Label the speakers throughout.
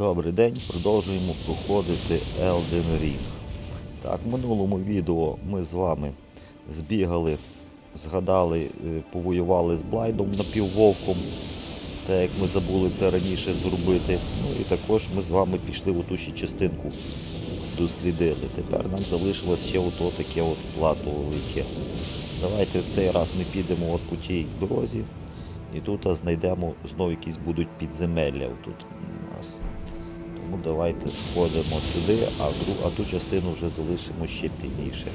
Speaker 1: Добрий день, продовжуємо проходити Elden Ring. Так, в минулому відео ми з вами збігали, згадали, е, повоювали з Блайдом напіввовком, так як ми забули це раніше зробити. Ну і також ми з вами пішли в ту ще частинку, дослідили. Тепер нам залишилось ще ото таке от плато велике. Давайте в цей раз ми підемо от по тій дорозі. І тут знайдемо знову якісь будуть підземелля. Тут у нас. Тому давайте сходимо сюди, а, а ту частину вже залишимо ще пізніше.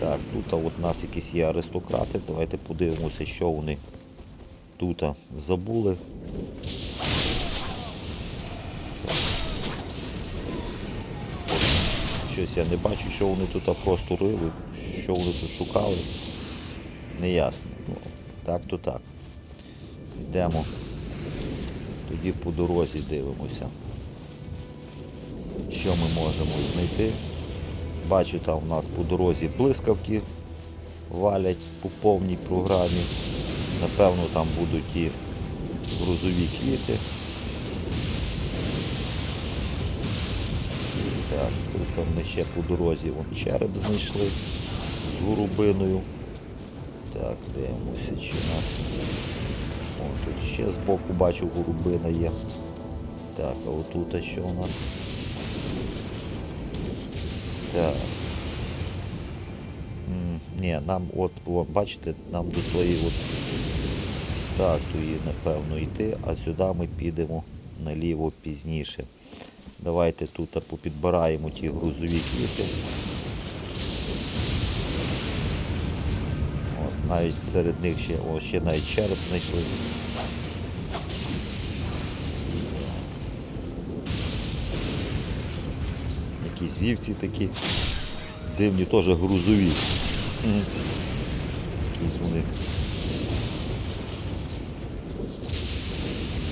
Speaker 1: Так, тут от у нас якісь є аристократи. Давайте подивимося, що вони тут забули. Щось я не бачу, що вони тут просто рили, що вони тут шукали. Неясно. Ну, так то так. Йдемо. Тоді по дорозі дивимося. Що ми можемо знайти? Бачу, там у нас по дорозі блискавки валять по повній програмі. Напевно, там будуть і грузові квіти. Так, тут ми ще по дорозі вон череп знайшли з голубиною. Так, дивимося, чи нас. О, тут ще збоку бачу голубина є. Так, а отут а що у нас? Так. Ні, нам от, о, бачите, нам до тої от статуї, напевно, йти, а сюди ми підемо наліво пізніше. Давайте тут попідбираємо ті грузові квіти. От, навіть серед них ще, о, ще навіть череп знайшли. Вівці такі. Дивні теж грузові. Якісь вони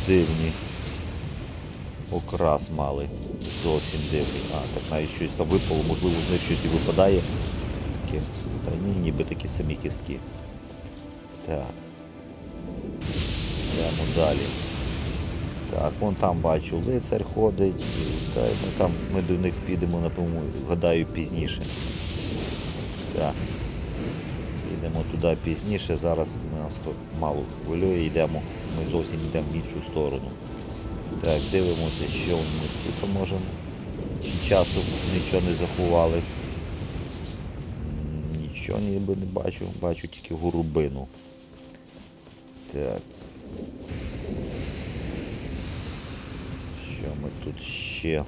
Speaker 1: дивні. Окрас мали. Зовсім дивний. А, так навіть щось там випало, можливо, з них щось і випадає. Таке. Та ні, ніби такі самі кістки. Так. Йдемо далі. Так, вон там бачу, лицар ходить. і, Та, й там ми до них підемо, напевно, гадаю, пізніше. Так. Йдемо туди пізніше, зараз нас тут мало хвилює, йдемо. Ми зовсім йдемо в іншу сторону. Так, дивимося, що ми тут можемо. Часу нічого не заховали. Нічого ніби не бачу, бачу тільки горубину. Так. Ми тут ще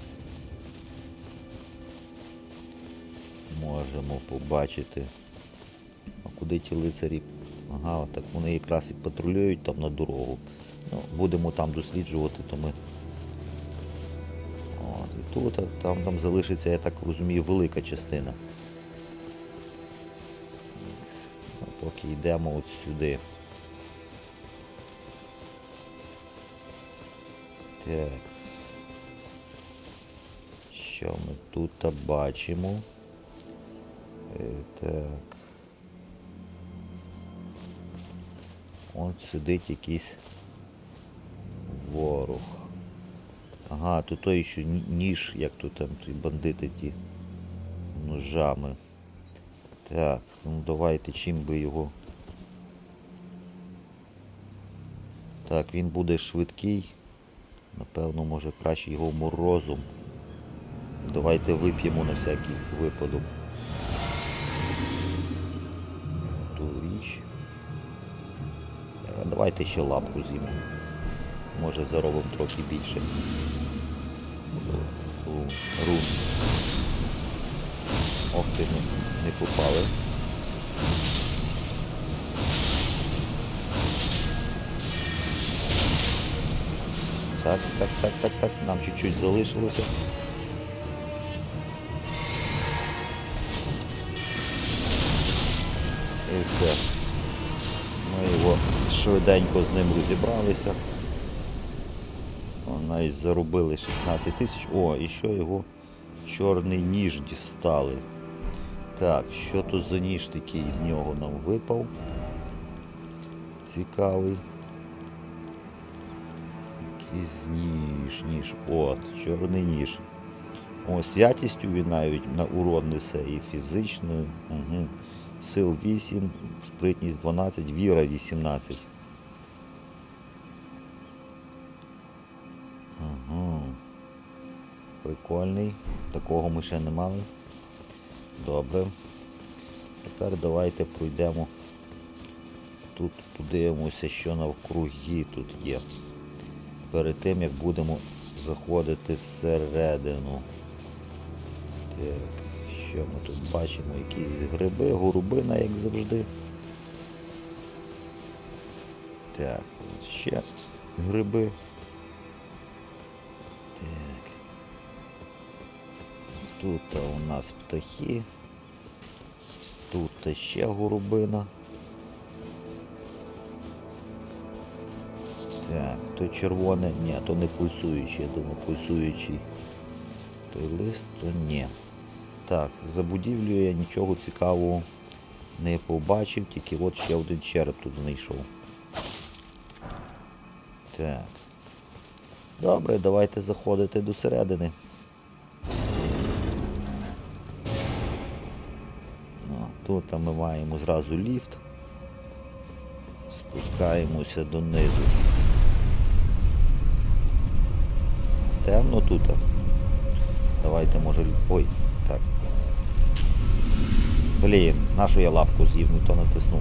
Speaker 1: можемо побачити? А куди ті лицарі? Ага, так вони якраз і патрулюють там на дорогу. Ну, будемо там досліджувати, то ми. От, і тут, там, там залишиться, я так розумію, велика частина. А поки йдемо от сюди. Так. Що ми тут бачимо? Е, Так. Он сидить якийсь ворог. Ага, тут той ще ніж, як тут там ті бандити ті ножами. Так, ну давайте чим би його. Так, він буде швидкий. Напевно, може краще його морозом. Давайте вип'ємо на всякий випадок. Ту річ. Е, Давайте ще лапку з'їмо. Може заробимо трохи більше. Рун. Ох ти, не, не попали. Так, так, так, так, так. Нам чуть-чуть залишилося. Все. Ми його швиденько з ним розібралися. Навіть заробили 16 тисяч. О, і що його чорний ніж дістали. Так, що то за ніж такий з нього нам випав? Цікавий. якийсь ніж, ніж. От, чорний ніж. О, святістю він навіть на урон несе і фізичною. Угу. Сил 8, спритність 12, віра 18. Ага. Прикольний. Такого ми ще не мали. Добре. Тепер давайте пройдемо. Тут подивимося, що навкруги тут є. Перед тим як будемо заходити всередину. Так, що ми тут бачимо? Якісь гриби, горубина, як завжди. Так, от ще гриби. Так. Тут у нас птахи. Тут ще горобина. Так, то червоне, ні, то не пульсуючий, я думаю, пульсуючий. Той лист, то ні. Так, за будівлею я нічого цікавого не побачив, тільки от ще один череп тут знайшов. Так. Добре, давайте заходити до середини. Тут ми маємо зразу ліфт. Спускаємося донизу. Темно тут. Давайте може. Ой. Блін, нашу я лапку з'їв, не то натиснув.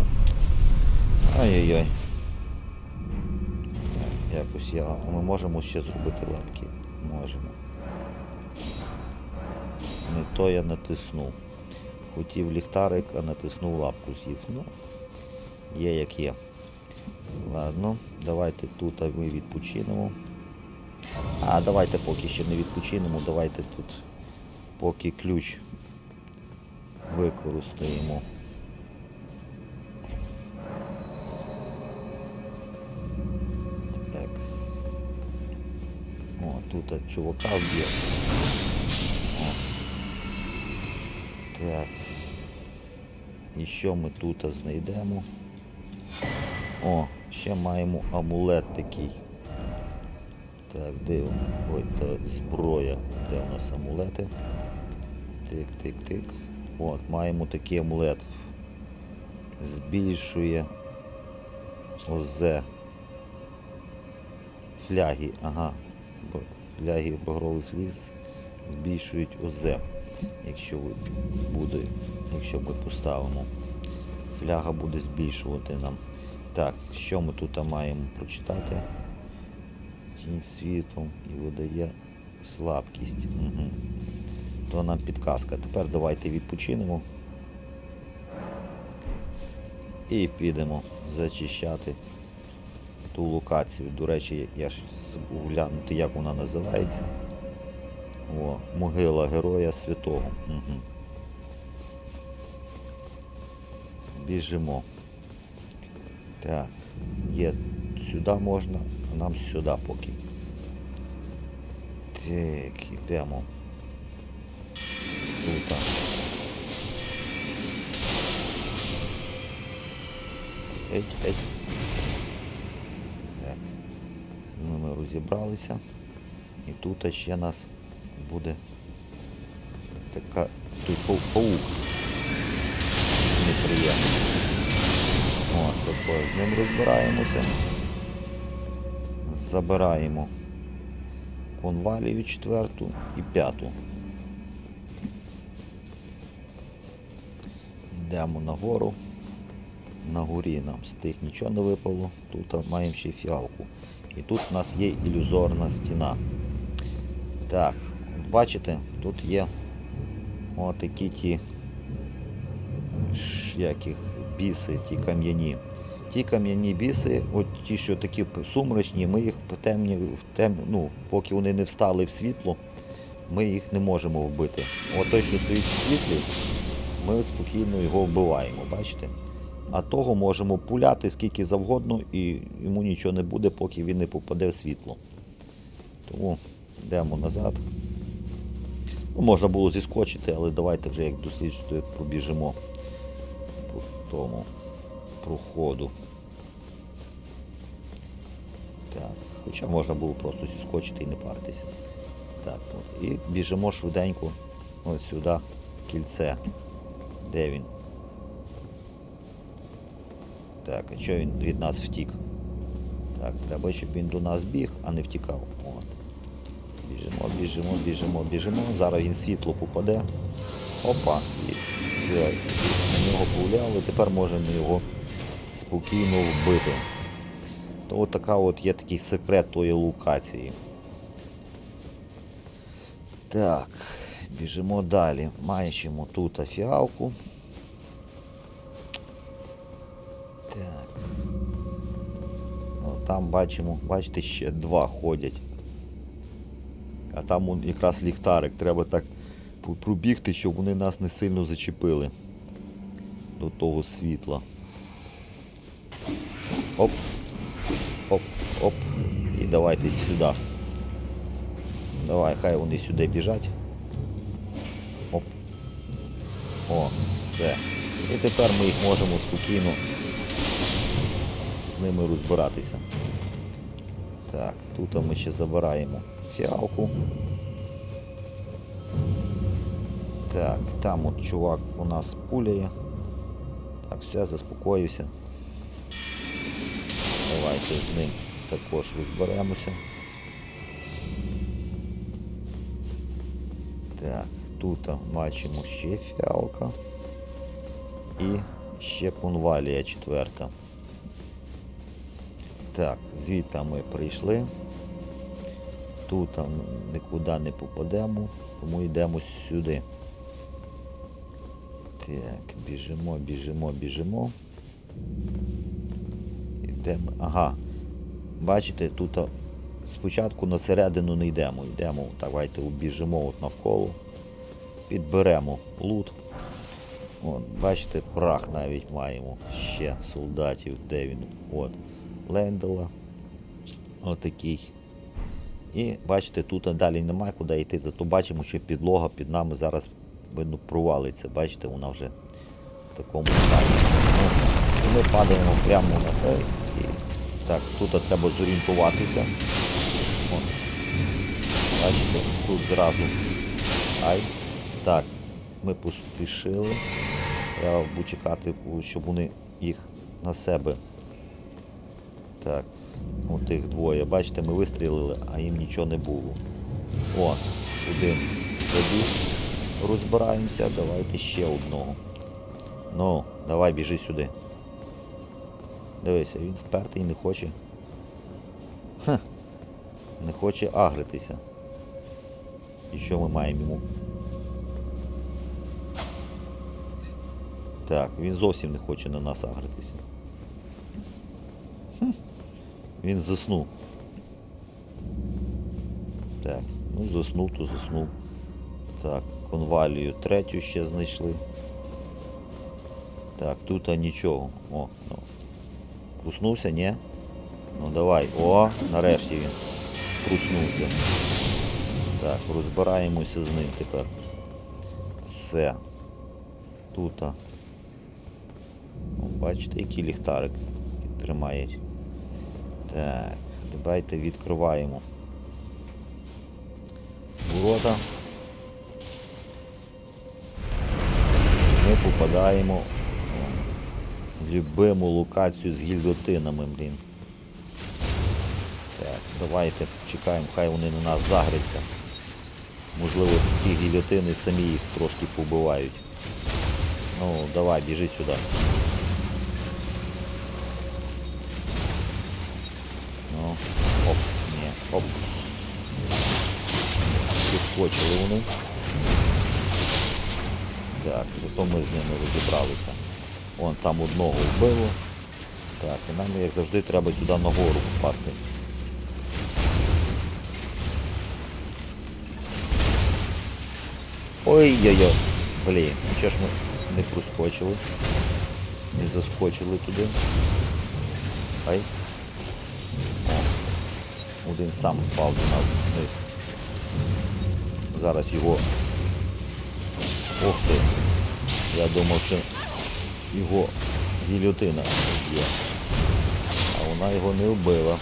Speaker 1: Ай-яй-яй. Якось я. Ми можемо ще зробити лапки. Можемо. Не то я натиснув. Хотів ліхтарик, а натиснув лапку з'їв. Ну, є як є. Ладно, давайте тут ми відпочинемо. А, давайте поки ще не відпочинемо, давайте тут поки ключ використаємо. Так. О, тут чувака вб'є. Так. І що ми тут знайдемо? О, ще маємо амулет такий. Так, дивимо. Ой, та зброя. Де у нас амулети? Тик, тик, тик. От, маємо такий амулет. Збільшує ОЗ. Фляги, ага. Фляги багровий сліз збільшують ОЗ. Якщо буде, якщо ми поставимо. Фляга буде збільшувати нам. Так, що ми тут маємо прочитати? Тінь світлом і видає слабкість. Угу. То нам підказка. Тепер давайте відпочинемо. І підемо зачищати ту локацію. До речі, я ж забув глянути, як вона називається. О, могила Героя Святого. Угу. Біжимо. Так, є сюди можна, а нам сюди поки. Так, йдемо. Тут. Еть, еть. Так. З ними розібралися. І тут ще нас буде така той пау- паук неприємний. О, тобто з ним розбираємося. Забираємо конвалію четверту і п'яту. Йдемо нагору. На горі нам з тих нічого не випало. Тут маємо ще фіалку. І тут у нас є ілюзорна стіна. Так, от бачите, тут є отакі ті як біси, ті кам'яні. Ті кам'яні біси, от ті, що такі сумрачні, ми їх в темні, в тем, ну, поки вони не встали в світло, ми їх не можемо вбити. От той, що стоїть в світлі, ми спокійно його вбиваємо, бачите? А того можемо пуляти скільки завгодно і йому нічого не буде, поки він не попаде в світло. Тому йдемо назад. Ну, можна було зіскочити, але давайте вже як досліджувати пробіжимо по тому проходу. Так, Хоча можна було просто скочити і не паритися. Так, от. І біжимо швиденько ось сюди, в кільце. Де він? Так, а чого він від нас втік? Так, треба, щоб він до нас біг, а не втікав. От. Біжимо, біжимо, біжимо, біжимо. Зараз він світло попаде. Опа. І все. На нього повляли. Тепер можемо його спокійно вбити. То от така от є такий секрет тої локації. Так, біжимо далі. Маємо тут фіалку. Так. Там бачимо, бачите, ще два ходять. А там якраз ліхтарик. Треба так пробігти, щоб вони нас не сильно зачепили до того світла. Оп. Оп, оп. І давайте сюди. Давай, хай вони сюди біжать. О, все. І тепер ми їх можемо спокійно з ними розбиратися. Так, тут ми ще забираємо фіалку. Так, там от чувак у нас пуляє. Так, все, заспокоївся. Давайте з ним також розберемося. Так, тут бачимо ще фіалка. І ще конвалія четверта. Так, звідти ми прийшли. Тут нікуди не попадемо, тому йдемо сюди. Так, біжимо, біжимо, біжимо. Йдемо. Ага. Бачите, тут спочатку на середину не йдемо. Йдемо, давайте обіжимо от навколо. Підберемо лут. От, бачите, прах навіть маємо ще солдатів, де він. От. Лендела. Отакий. І бачите, тут далі немає куди йти, зато бачимо, що підлога під нами зараз видно провалиться. Бачите, вона вже в такому стані. Ну, і ми падаємо прямо на те. І... Так, тут треба зорієнтуватися. От. Бачите, тут зразу. Ай. Так, ми поспішили. Треба буде чекати, щоб вони їх на себе. Так, от тих двоє. Бачите, ми вистрілили, а їм нічого не було. О, один забіг. Розбираємося, давайте ще одного. Ну, давай біжи сюди. Дивися, він впертий не хоче. Ха. Не хоче агритися. І що ми маємо йому? Так, він зовсім не хоче на нас агритися. Він заснув. Так, ну заснув, то заснув. Так, конвалію третю ще знайшли. Так, тут а нічого. О, ну. Проснувся, ні? Ну давай. О, нарешті він проснувся. Так, розбираємося з ним тепер. Все. Тут. Бачите, який ліхтарик тримають. Так, давайте відкриваємо. Ворота. Ми попадаємо в любиму локацію з гільдотинами, блін. Так, давайте чекаємо, хай вони на нас загряться. Можливо, ті гільотини самі їх трошки побивають. Ну, давай, біжи сюди. Оп. Підскочили вони. Так, зато ми з ними розібралися. Вон там одного вбило. Так, і нам, як завжди, треба сюди нагору попасти. Ой-ой-ой. Блін, чого ж ми не проскочили? Не заскочили туди. Ай. Один сам впав до нас вниз. Зараз його... Ох ти. Я думав, що його гільотина є. А вона його не вбила.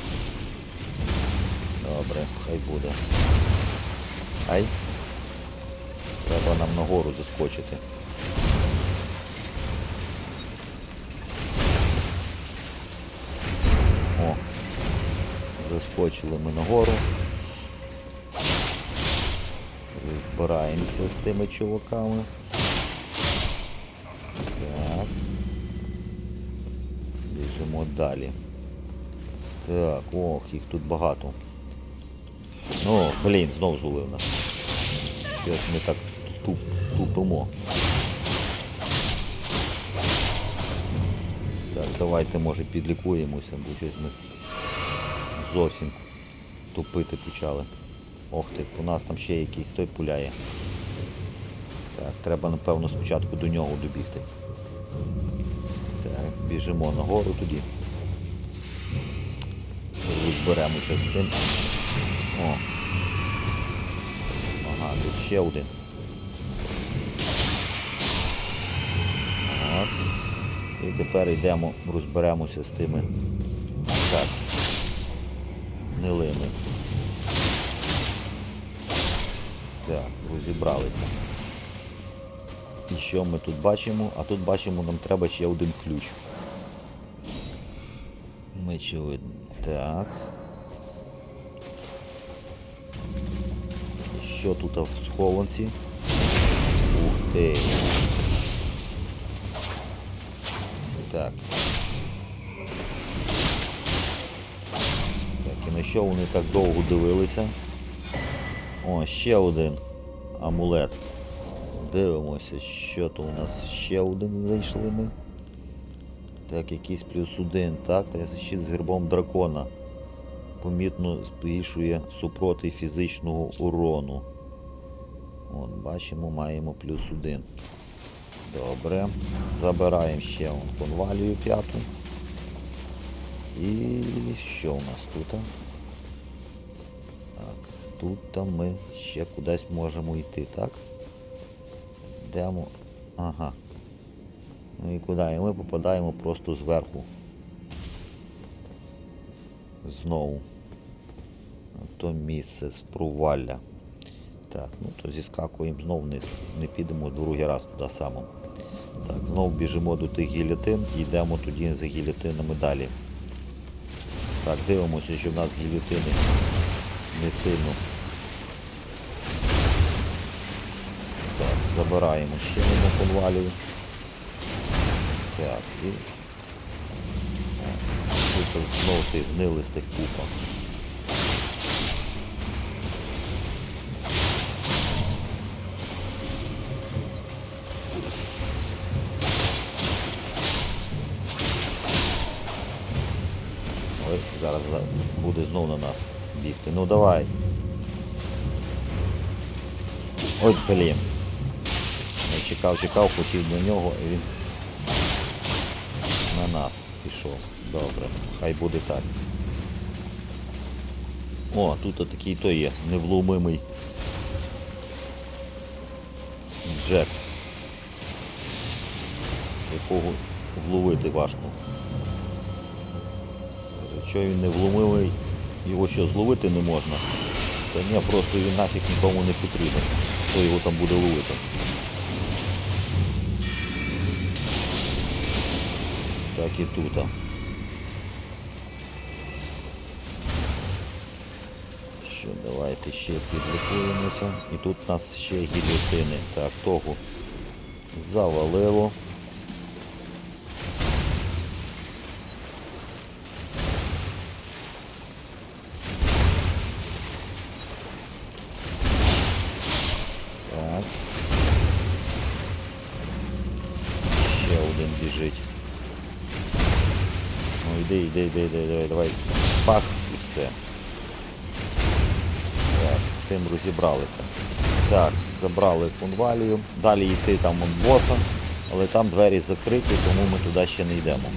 Speaker 1: Добре, хай буде. Ай. Треба нам нагору заскочити. Заскочили ми нагору. Збираємося з тими чуваками. Так. Біжимо далі. Так, ох, їх тут багато. Ну, блін, знов зловив нас. Щось ми так туп, тупимо. Так, давайте може підлікуємося, бо щось ми зовсім тупити почали. Ох ти, у нас там ще якийсь той пуляє. Так, треба напевно спочатку до нього добігти. Так, біжимо нагору тоді. Розберемося з тим. О. Ага, тут ще один. От. І тепер йдемо, розберемося з тими. Так. Так, розібралися. І що ми тут бачимо? А тут бачимо, нам треба ще один ключ. Мечевидний. Так. Що тут в схованці? Ух ти. Так. Так, і на що вони так довго дивилися? О, ще один амулет. Дивимося, що то у нас ще один зайшли ми. Так, якийсь плюс один. Так, та щит з гербом дракона. Помітно збільшує супроти фізичного урону. От, бачимо, маємо плюс один. Добре. Забираємо ще вон конвалію п'яту. І що у нас тут? Тут там ми ще кудись можемо йти, так? Йдемо. Ага. Ну і куди? І ми попадаємо просто зверху. Знову. То місце з провалля. Так, ну то зіскакуємо знову вниз. Не підемо другий раз туди само. Так, знову біжимо до тих гілятин і йдемо тоді за гілятинами далі. Так, дивимося, що в нас гілятини не сильно. Так, забираємо ще одну конвалію. Так, і... Тут знову тих гнилистих купа. Ой, зараз буде знов на нас бігти. Ну давай. Ой, блін. Я чекав, чекав, хотів до нього і він на нас пішов. Добре, хай буде так. О, тут отакий то є, невломимий Джек. Якого вловити важко. Якщо він не вломивий, його що зловити не можна, то ні, просто він нафіг нікому не потрібен. Хто його там буде ловити. Так і тут. Що, давайте ще підлікуємося. І тут у нас ще гільотини. Так, того завалило. Йди, йди, йди, йди, давай. Пах і все. Так, з тим розібралися. Так, забрали конвалію. Далі йти там от боса, але там двері закриті, тому ми туди ще не йдемо.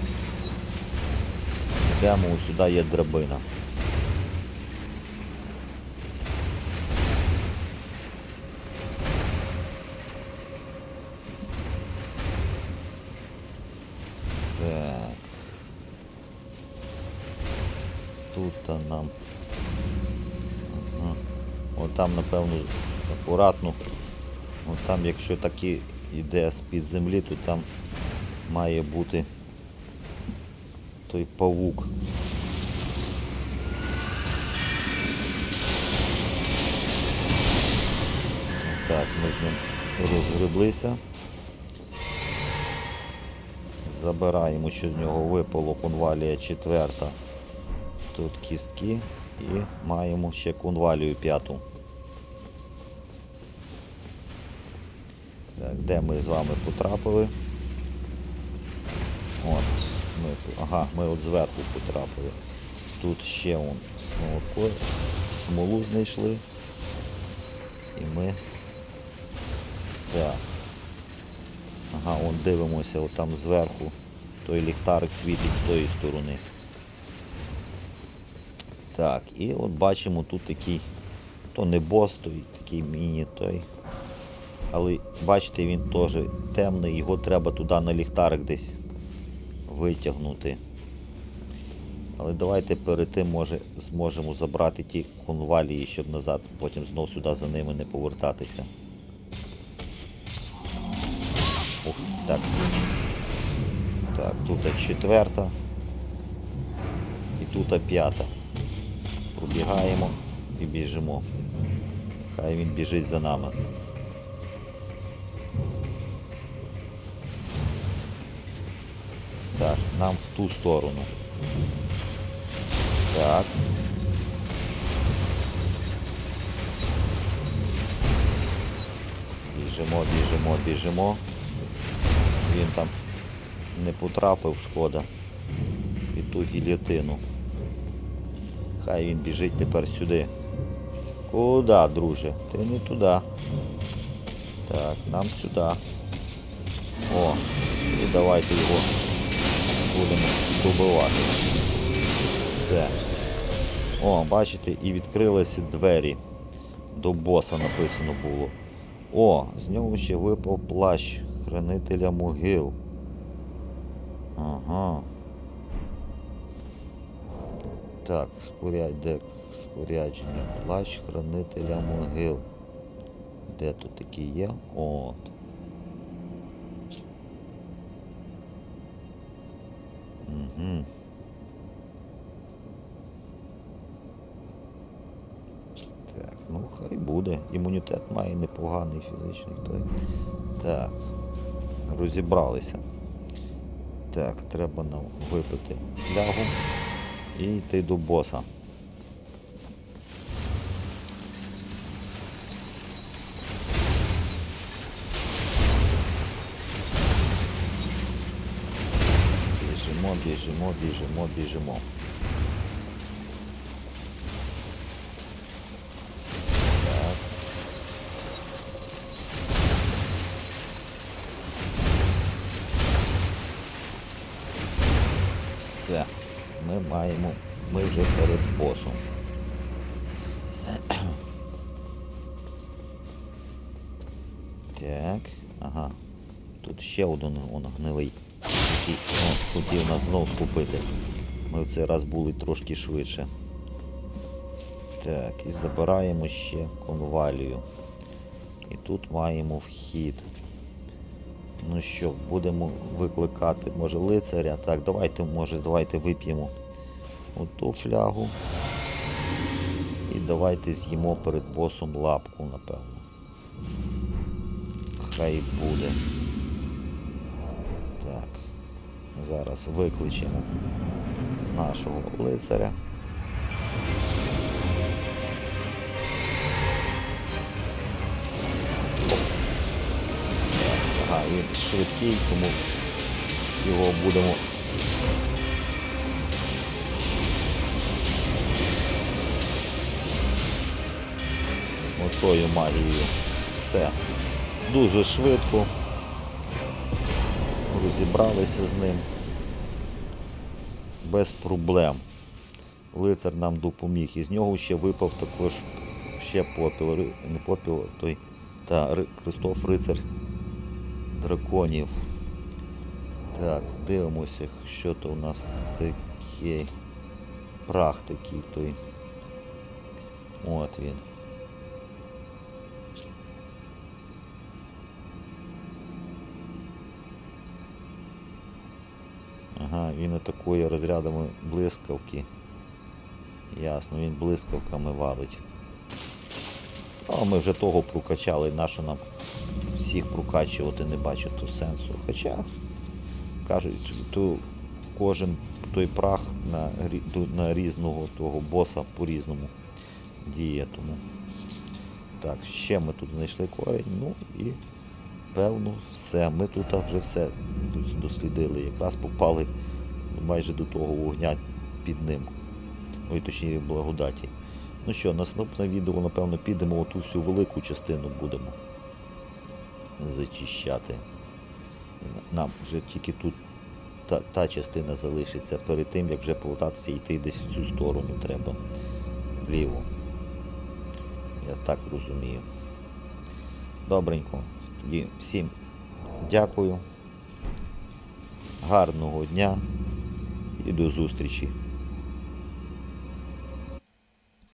Speaker 1: Йдемо, сюди є драбина. Там, напевно, акуратно. От там, якщо таки йде з-під землі, то там має бути той павук. Так, ми з ним розгреблися. Забираємо, що з нього випало конвалія четверта. Тут кістки і маємо ще конвалію п'яту. Так, де ми з вами потрапили? От, ми, ага, ми от зверху потрапили. Тут ще он смолоко, смолу знайшли. І ми. Так. Ага, он дивимося, от там зверху. Той ліхтарик світить з тої сторони. Так, і от бачимо тут такий, то не бос, той такий міні той. Але бачите, він теж темний, його треба туди на ліхтарик десь витягнути. Але давайте перед тим може зможемо забрати ті конвалії, щоб назад потім знов сюди за ними не повертатися. Ух, так. Так, тут четверта. І тут п'ята. Пробігаємо і біжимо. Хай він біжить за нами. Нам в ту сторону. Так. Біжимо, біжимо, біжимо. Він там не потрапив, шкода. І ту гілятину. Хай він біжить тепер сюди. Куда, друже? Ти не туди. Так, нам сюди. О, і давайте його будемо добивати. Все. О, бачите, і відкрилися двері. До боса написано було. О, з нього ще випав плащ хранителя могил. Ага. Так, споряд... де спорядження. Плащ хранителя могил. Де тут такі є? От. Угу. Так, ну хай буде. Імунітет має непоганий фізичний той. Так. Розібралися. Так, треба нам випити флягу і йти до боса. Біжимо, біжимо, біжимо. Так. Все. Ми маємо. Ми вже перед босом. Так, ага. Тут ще один он гнилий. Який хотів нас знов скупити. Ми в цей раз були трошки швидше. Так, і забираємо ще конвалію. І тут маємо вхід. Ну що, будемо викликати, може, лицаря. Так, давайте, може, давайте вип'ємо оту флягу. І давайте з'їмо перед босом лапку, напевно. Хай буде. Зараз викличемо нашого лицаря. Ага, він швидкий, тому його будемо. Отою магією. Все. Дуже швидко. Розібралися з ним. Без проблем. Лицар нам допоміг. Із нього ще випав також ще попіл. Не попіл, той. Та Ри- Христоф Рицар драконів. Так, дивимося, що то у нас таке. Прах такий той. От він. Такої розрядами блискавки. Ясно, він блискавками валить. А ми вже того прокачали, нащо нам всіх прокачувати не бачу тут сенсу. Хоча, кажуть, то кожен той прах на, на різного того боса по-різному діє. Тому. Так, ще ми тут знайшли корінь, ну і певно все. Ми тут вже все дослідили. Якраз попали майже до того вогня під ним. Ой, точніше, благодаті. Ну що, наступне відео, напевно, підемо оту всю велику частину будемо зачищати. Нам вже тільки тут та, та частина залишиться перед тим, як вже повертатися і йти десь в цю сторону треба. Вліво. Я так розумію. Добренько. Тоді всім дякую. Гарного дня і до зустрічі.